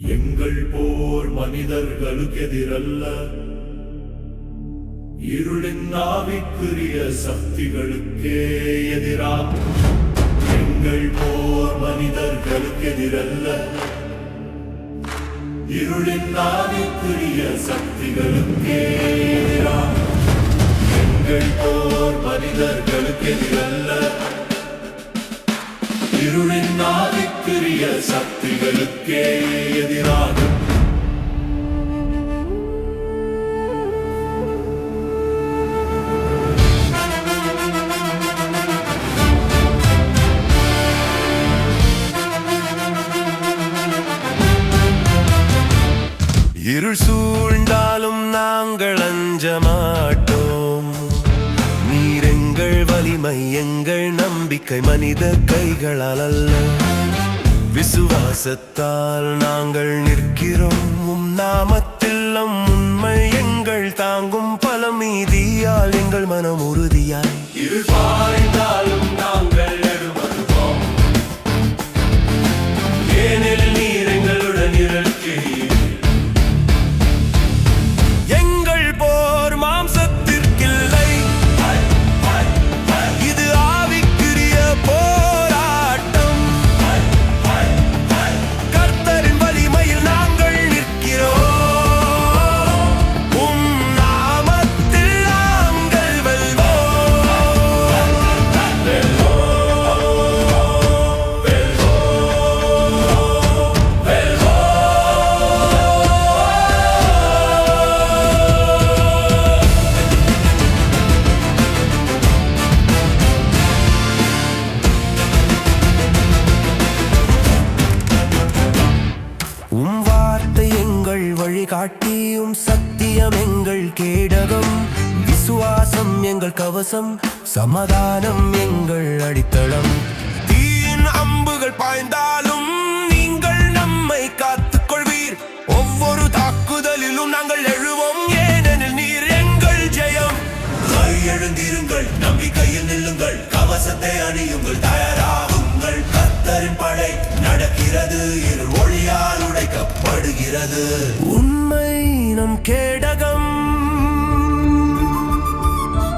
எங்கள் போர் மனிதர்களுக்கெதிரல்ல. இருளின் ஆவிக்குரிய சக்திகளுக்கே எதிராகும் எங்கள் போர் மனிதர்களுக்கெதிரல்ல. இருளின் ஆவிக்குரிய சக்திகளுக்கே எதிராகும் எங்கள் போர் மனிதர்களுக்கெதிர சாத்திரிய சக்திகளுக்கே எதிராக. இருள் சூழ்ந்தாலும் நாங்கள் அஞ்ச மாட்டோம் நீர் எங்கள் வலிமை எங்கள் நம்பிக்கை மனித கைகளால் அல்ல. விசுவாசத்தால் நாங்கள் நிற்கிறோம். உம் நாமத்தில் சத்தியம் எங்கள் கேடகம் விசுவாசம் எங்கள் கவசம் சமாதானம் எங்கள் அடித்தளம். தீயின் அம்புகள் பாய்ந்தாலும் நீங்கள் நம்மை காத்துக் கொள்வீர் ஒவ்வொரு தாக்குதலிலும் நாங்கள் எழுவோம் ஏனெனில் நீர் எங்கள் ஜெயம். எழுந்திருங்கள் நம்பிக்கையில் நில்லுங்கள் கவசத்தை அணியுங்கள் தயாராகுங்கள். கத்தரின் படை நடக்கிறது இருள் ஒளியால் உடைக்கப்படுகிறது. உண்மை நம் கேடகம்.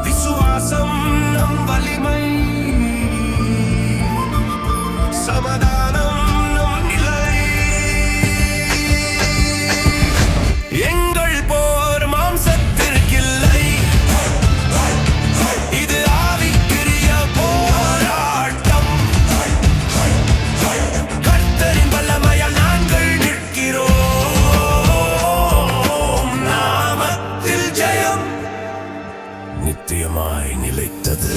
விசுவாசம் நம் வலிமை. நித்தியமாய் நிலைத்தது.